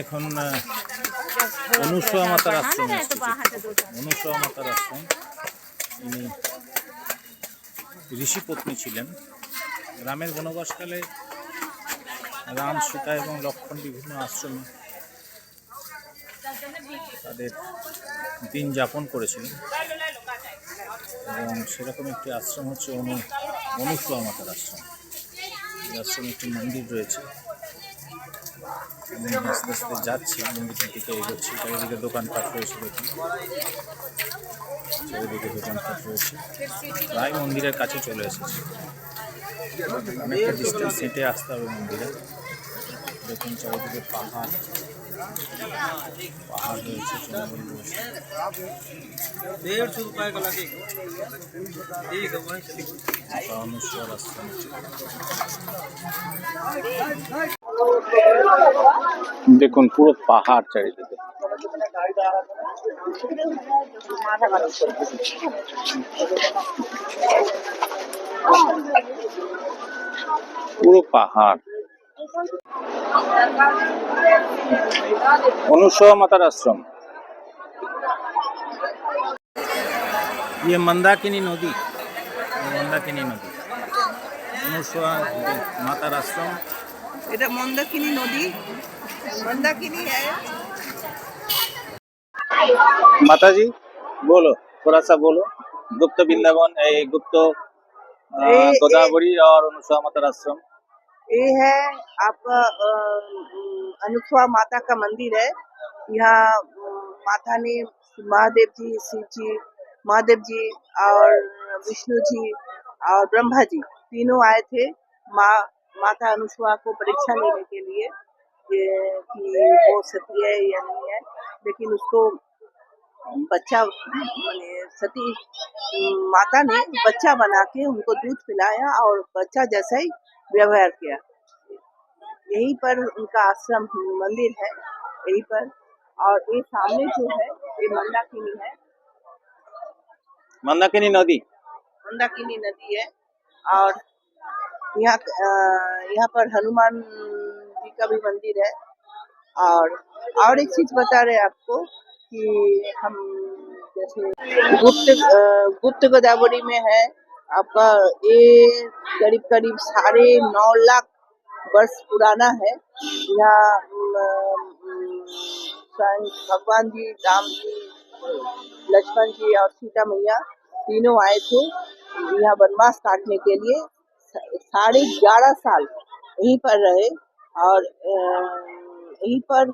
এখন অনুসয়া মাতার আশ্রম অনুসয়া মাতার আশ্রম। ইনি ঋষি পত্নী ছিলেন। রামের বনবাসকালে রাম, সীতা এবং লক্ষ্মণ বিভিন্ন আশ্রমে তাদের দিন যাপন করেছিলেন। এবং সেরকম একটি আশ্রম হচ্ছে অনু, অনুসয়া মাতার আশ্রম। এই আশ্রমে একটি মন্দির রয়েছে। আস্তে আস্তে যাচ্ছি মন্দিরের দিকে এগোচ্ছি চারিদিকে দোকানপাট রয়েছে দেখি চারিদিকে দোকানপাট রয়েছে। প্রায় মন্দিরের কাছে চলে এসেছি। অনেকটা ডিস্টেন্স হেঁটে আসতে হবে মন্দিরে। দেখুন চারিদিকে পাহাড়। পাহাড় রয়েছে জঙ্গল রয়েছে। রামেশ্বর দেখুন পুরো পাহাড় চারিদিকে পুরো পাহাড় অনুসয়া মাতার আশ্রম ये मंदाकिनी नदी ये मंदाकिनी नदी অনুসয়া মাতার আশ্রম এটা মন্দাকিনী নদী মন্দাকিনী হ্যাঁ माता जी बोलो थोड़ा सा बोलो गुप्त वृंदावन ए, गुप्त अ, ए- गोदावरी और अनुसया माता आश्रम ये है आपका अ, अनुसुआ माता का मंदिर है यहाँ अम, माता ने महादेव जी शिव जी महादेव जी और विष्णु जी और ब्रह्मा जी तीनों आए थे माँ माता अनुसुआ को परीक्षा लेने के लिए ये कि वो सती है या नहीं है लेकिन उसको बच्चा माने सती माता ने बच्चा बना के उनको दूध पिलाया और बच्चा जैसा ही व्यवहार किया। यहीं पर उनका आश्रम मंदिर है यहीं पर। और ये सामने जो है ये मंदाकिनी है। मंदाकिनी नदी। मंदाकिनी नदी है। और यहाँ यहाँ पर हनुमान जी का भी मंदिर है। और और एक चीज़ बता रहे आपको कि हम जैसे गुप्त गुप्त गोदावरी में है। आपका ये करीब करीब साढ़े नौ लाख वर्ष पुराना है। यहाँ भगवान जी, राम जी, लक्ष्मण जी और सीता मैया तीनों आए थे यहाँ वनवास काटने के लिए। साढ़े ग्यारह साल यहीं पर रहे और यहीं पर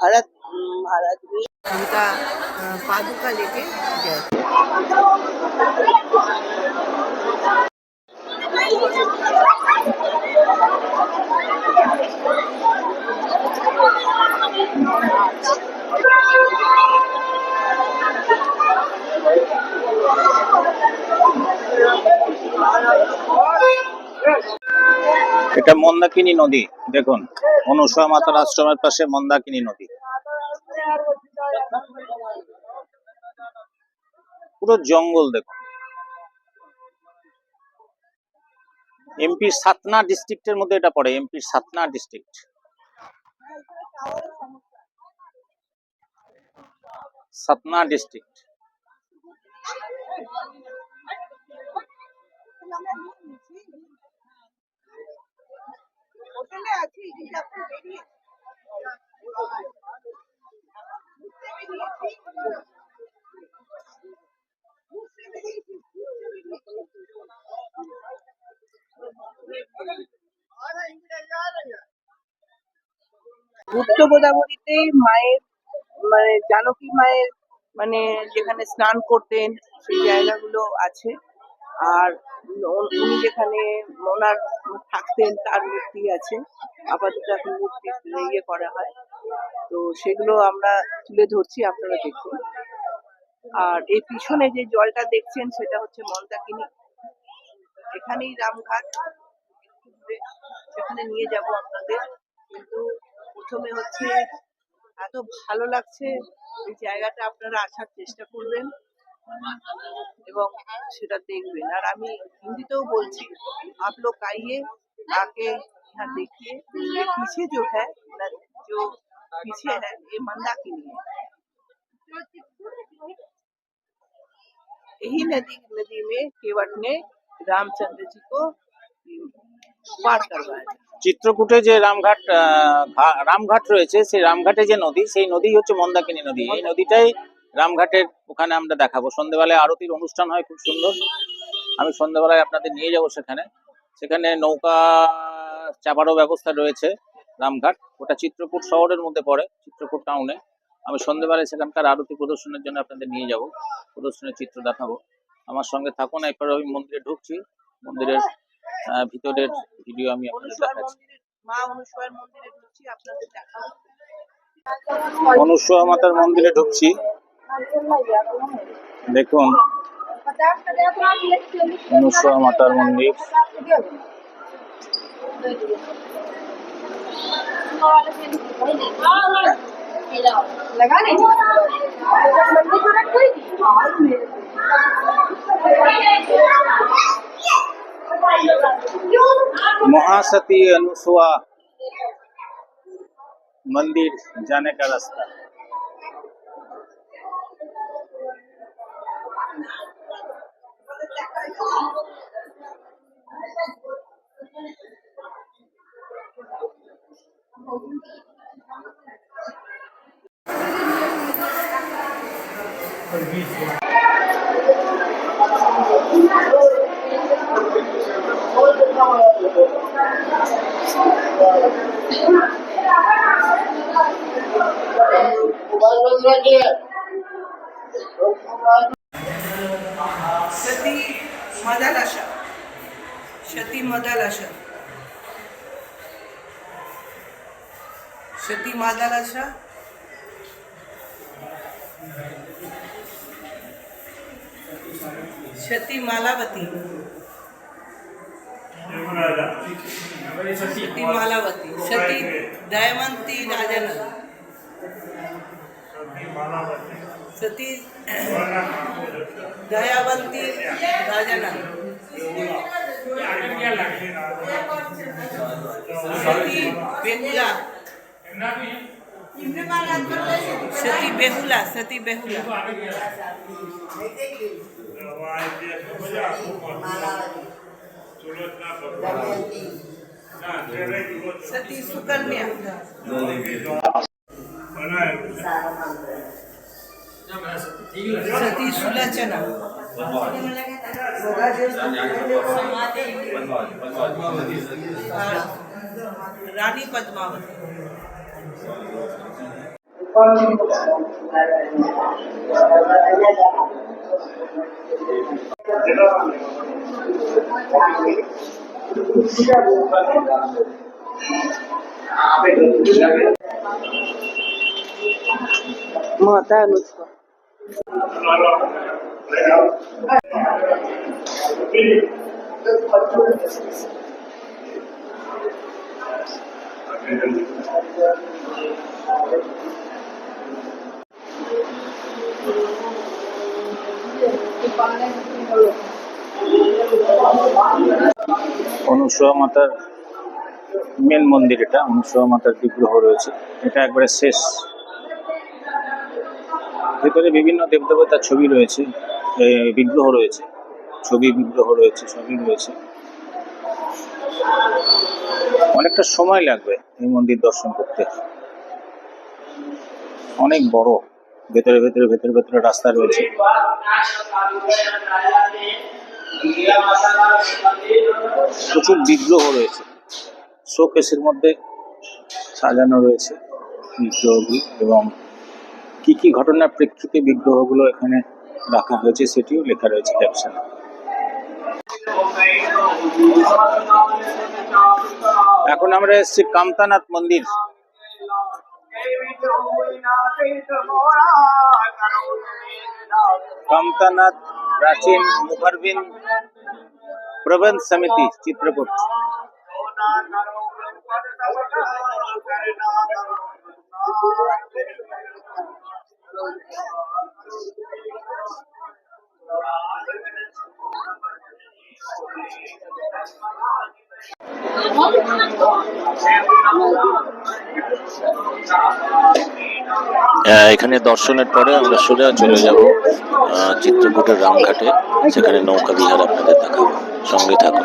भरत महाराज भी उनका पादुका लेके गए এটা মন্দাকিনী নদী, দেখুন। অনুসয়া মাতার আশ্রমের পাশে মন্দাকিনী নদী। পুরো জঙ্গল দেখুন। এমপি সাতনা ডিস্ট্রিক্টের মধ্যে এটা পড়ে, MP Satna district. Satna district. হোটেলে আছি বেরিয়ে গুপ্ত গোদাবরীতে মায়ের মানে জানকী মায়ের মানে যেখানে স্নান করতেন, সেই জায়গাগুলো আছে। আর উনি যেখানে ওনার থাকতেন, তার মূর্তি আছে। আপাতত এখন মূর্তি ইয়ে করা হয়। তো সেগুলো আমরা তুলে ধরছি, আপনারা দেখুন। আর এই পিছনে যে জলটা দেখছেন, সেটা হচ্ছে মন্দাকিনী। এখানেই রামঘাট সেখানে নিয়ে যাব আপনাদের। কিন্তু প্রথমে হচ্ছে এত ভালো লাগছে, এই জায়গাটা আপনারা আসার চেষ্টা করবেন। এবং সেটা দেখবেন আর আমি হিন্দিতেও বলছি आप लोग आइए आके यहाँ देखिए ये पीछे जो है न- जो पीछे है ये मंदाकिनी है यही नदी नदी में केवट ने रामचंद्र जी को पार करवाया চিত্রকূটে যে রামঘাট আহ, ঘা- রামঘাট রয়েছে সেই রামঘাটে যে নদী সেই নদী হচ্ছে মন্দাকিনী নদী এই নদীটাই রামঘাটের ওখানে আমরা দেখাবো। সন্ধ্যেবেলায় আরতির অনুষ্ঠান হয় খুব সুন্দর। আমি সন্ধ্যেবেলায় আপনাদের নিয়ে যাব সেখানে। সেখানে নৌকা চাপারও ব্যবস্থা রয়েছে রামঘাট। ওটা চিত্রকূট শহরের মধ্যে পড়ে চিত্রকূট টাউনে। আমি সন্ধ্যেবেলায় সেখানকার আরতি প্রদর্শনের জন্য আপনাদের নিয়ে যাব প্রদর্শনের চিত্র দেখাবো। আমার সঙ্গে থাকুন এরপর আমি মন্দিরে ঢুকছি। মন্দিরের ভিতরের ভিডিও আমি আপনাদের দেখাচ্ছি। মন্দিরে মা অনুসর মন্দিরে ঢুকছি আপনাদের দেখাবো। অনুসূয়া মাতার মন্দিরে ঢুকছি। দেখুন অনুসূয়া মাতার মন্দির लगा नहीं मंदिर को रख कोई महासती अनुसुआ मंदिर जाने का रास्ता सती मदालाशा सती मदालाशा सती मदालाशा सती मालावती. सती मालावती. सती दयावंती राजानंद सती दयावंती राजानंद सती बेहुला सती बेहुला सती बेहुला। सती सुकन्या। सती सुलोचना। रानी Padmavati. Mata lütfen. Legal. Anusuiya মাতার মেন মন্দির এটা, অনুসূয়া মাতার বিগ্রহ রয়েছে। এটা একবারে শেষ। ভিতরে বিভিন্ন দেবদেবতার ছবি রয়েছে বিগ্রহ রয়েছে। ছবি, বিগ্রহ রয়েছে, ছবি রয়েছে। অনেকটা সময় লাগবে। এই মন্দির দর্শন করতে। অনেক বড়, ভেতরে ভেতরে ভেতরে ভেতরে রাস্তা রয়েছে। প্রচুর বিগ্রহ রয়েছে। শোকেসের মধ্যে সাজানো রয়েছে বিগ্রহগুলি এবং কি কি ঘটনার প্রেক্ষিতে বিগ্রহগুলো এখানে রাখা হয়েছে সেটিও লেখা রয়েছে ক্যাপশনে এখন আমরা এসেছি কামতানাথ মন্দির। কামতানাথ প্রাচীন মুখারবিন প্রবন্ধ সমিতি চিত্রকূট। এখানে দর্শনের পরে আমরা সোজা চলে যাব চিত্রকূটের রামঘাটে। সেখানে নৌকা বিহার আপনাদের দেখাবো। সঙ্গে থাকুন।